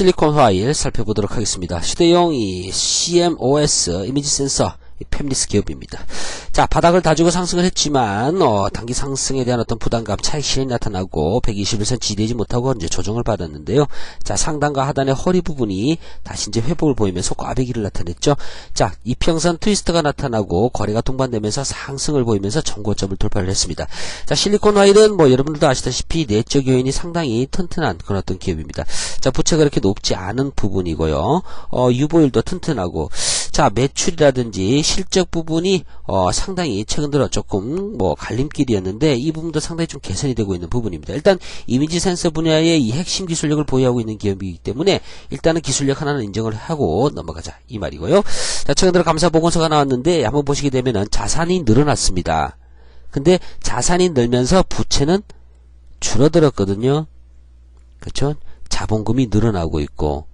실리콘 화일 살펴보도록 하겠습니다. 휴대용 이 CMOS 이미지 센서 이 팹리스 기업입니다. 자, 바닥을 다지고 상승을 했지만, 어, 단기 상승에 대한 어떤 부담감, 차익 실현이 나타나고, 121선 지대지 못하고 이제 조정을 받았는데요. 자, 상단과 하단의 허리 부분이 다시 이제 회복을 보이면서 꽈배기를 나타냈죠. 자, 이평선 트위스트가 나타나고, 거래가 동반되면서 상승을 보이면서 정고점을 돌파를 했습니다. 자, 실리콘 화일은 뭐 여러분들도 아시다시피 내적 요인이 상당히 튼튼한 그런 어떤 기업입니다. 자, 부채가 그렇게 높지 않은 부분이고요. 어, 유보율도 튼튼하고, 자, 매출이라든지 실적 부분이 어, 상당히 최근 들어 조금 뭐 갈림길이었는데 이 부분도 상당히 좀 개선이 되고 있는 부분입니다. 일단 이미지 센서 분야의 이 핵심 기술력을 보유하고 있는 기업이기 때문에 일단은 기술력 하나는 인정을 하고 넘어가자 이 말이고요. 자, 최근 들어 감사 보고서가 나왔는데 한번 보시게 되면은 자산이 늘어났습니다. 근데 자산이 늘면서 부채는 줄어들었거든요. 그렇죠? 자본금이 늘어나고 있고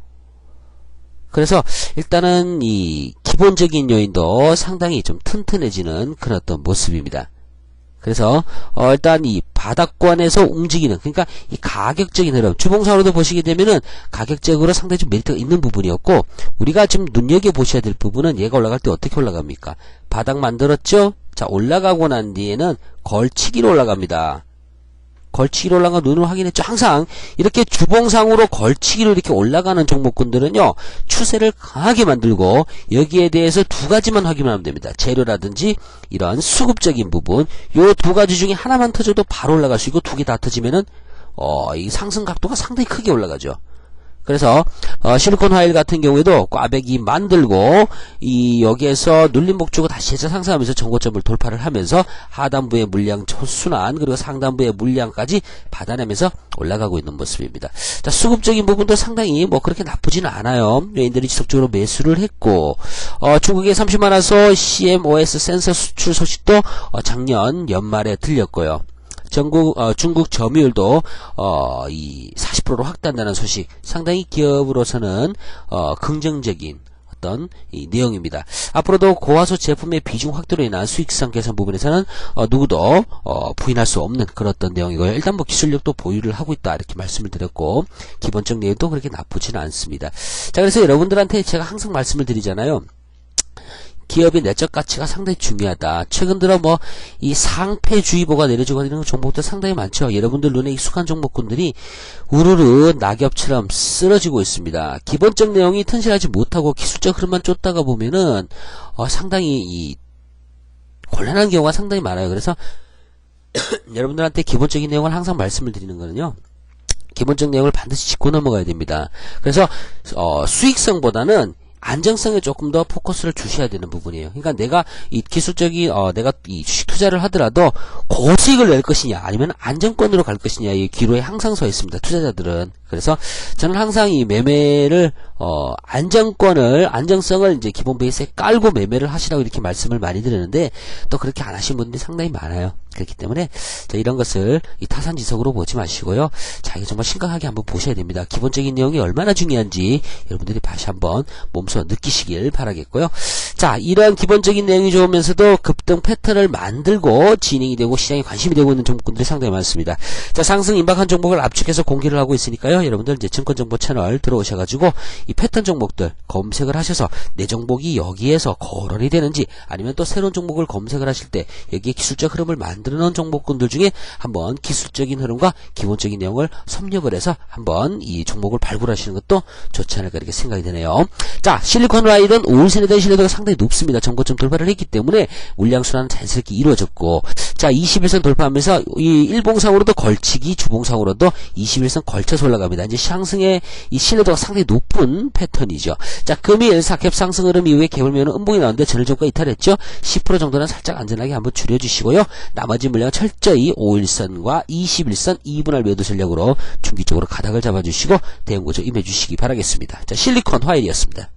그래서 일단은 이 기본적인 요인도 상당히 좀 튼튼해지는 그런 어떤 모습입니다. 그래서 어 일단 이 바닥권에서 움직이는 그러니까 이 가격적인 흐름 주봉상으로도 보시게 되면은 가격적으로 상당히 좀 메리트가 있는 부분이었고 우리가 지금 눈여겨 보셔야 될 부분은 얘가 올라갈 때 어떻게 올라갑니까? 바닥 만들었죠? 자 올라가고 난 뒤에는 걸치기로 올라갑니다. 걸치기로 거 눈으로 확인했죠. 항상 이렇게 주봉상으로 걸치기로 이렇게 올라가는 종목군들은요. 추세를 강하게 만들고 여기에 대해서 두 가지만 확인하면 됩니다. 재료라든지 이런 수급적인 부분 요 두 가지 중에 하나만 터져도 바로 올라갈 수 있고 두 개 다 터지면은 어, 이 상승 각도가 상당히 크게 올라가죠. 그래서 어, 실리콘 화일 같은 경우에도 꽈배기 만들고 이 여기에서 눌림목 주고 다시 재차 상승하면서 정고점을 돌파를 하면서 하단부의 물량 순환 그리고 상단부의 물량까지 받아내면서 올라가고 있는 모습입니다. 자 수급적인 부분도 상당히 뭐 그렇게 나쁘지는 않아요. 외인들이 지속적으로 매수를 했고 어, 중국의 30만 화소 CMOS 센서 수출 소식도 어, 작년 연말에 들렸고요. 전국 어, 중국 점유율도 어, 이 40%로 확대한다는 소식 상당히 기업으로서는 어, 긍정적인 어떤 이 내용입니다. 앞으로도 고화소 제품의 비중 확대로 인한 수익성 개선 부분에서는 어, 누구도 어, 부인할 수 없는 그런 어떤 내용이고요. 일단 뭐 기술력도 보유를 하고 있다 이렇게 말씀을 드렸고 기본적 내용도 그렇게 나쁘지는 않습니다. 자 그래서 여러분들한테 제가 항상 말씀을 드리잖아요. 기업의 내적 가치가 상당히 중요하다. 최근 들어 뭐 이 상패주의보가 내려지고 있는 종목들 상당히 많죠. 여러분들 눈에 익숙한 종목군들이 우르르 낙엽처럼 쓰러지고 있습니다. 기본적 내용이 튼실하지 못하고 기술적 흐름만 쫓다가 보면은 어, 상당히 이 곤란한 경우가 상당히 많아요. 그래서 여러분들한테 기본적인 내용을 항상 말씀을 드리는 거는요. 기본적 내용을 반드시 짚고 넘어가야 됩니다. 그래서 어, 수익성보다는 안정성에 조금 더 포커스를 주셔야 되는 부분이에요. 그러니까 내가 이 기술적인 어 내가 이 주식 투자를 하더라도 고수익을 낼 것이냐 아니면 안정권으로 갈 것이냐 이 기로에 항상 서 있습니다. 투자자들은 그래서 저는 항상 이 매매를 어 안정권을 안정성을 이제 기본 베이스에 깔고 매매를 하시라고 이렇게 말씀을 많이 드리는데 또 그렇게 안 하신 분들이 상당히 많아요. 그렇기 때문에 자, 이런 것을 이 타산지석으로 보지 마시고요. 자, 이거 정말 심각하게 한번 보셔야 됩니다. 기본적인 내용이 얼마나 중요한지 여러분들이 다시 한번 몸소 느끼시길 바라겠고요. 자, 이러한 기본적인 내용이 좋으면서도 급등 패턴을 만들고 진행이 되고 시장에 관심이 되고 있는 종목들이 상당히 많습니다. 자, 상승 임박한 종목을 압축해서 공개를 하고 있으니까요. 여러분들 이제 증권정보 채널 들어오셔가지고 이 패턴 종목들 검색을 하셔서 내 종목이 여기에서 거론이 되는지 아니면 또 새로운 종목을 검색을 하실 때 여기에 기술적 흐름을 만들 만들어 놓은 종목군들 중에 한번 기술적인 흐름과 기본적인 내용을 섭렵을 해서 한번 이 종목을 발굴하시는 것도 좋지 않을까 이렇게 생각이 되네요. 자, 실리콘 라일은 5일선에 대한 신뢰도가 상당히 높습니다. 정고점 돌파를 했기 때문에 물량 순환은 자연스럽게 이루어졌고 자, 21선 돌파하면서 이 일봉상으로도 걸치기, 주봉상으로도 21선 걸쳐서 올라갑니다. 이제 상승의 이 신뢰도가 상당히 높은 패턴이죠. 자, 금일 사캡 상승 흐름 이후에 개물면은 음봉이 나오는데 전일종가 이탈했죠. 10% 정도는 살짝 안전하게 한번 줄여주시고요. 나머지 물량은 철저히 5일선과 21선 2분할 매도 전략으로 중기적으로 가닥을 잡아주시고 대응구조 임해주시기 바라겠습니다. 자 실리콘 화일이었습니다.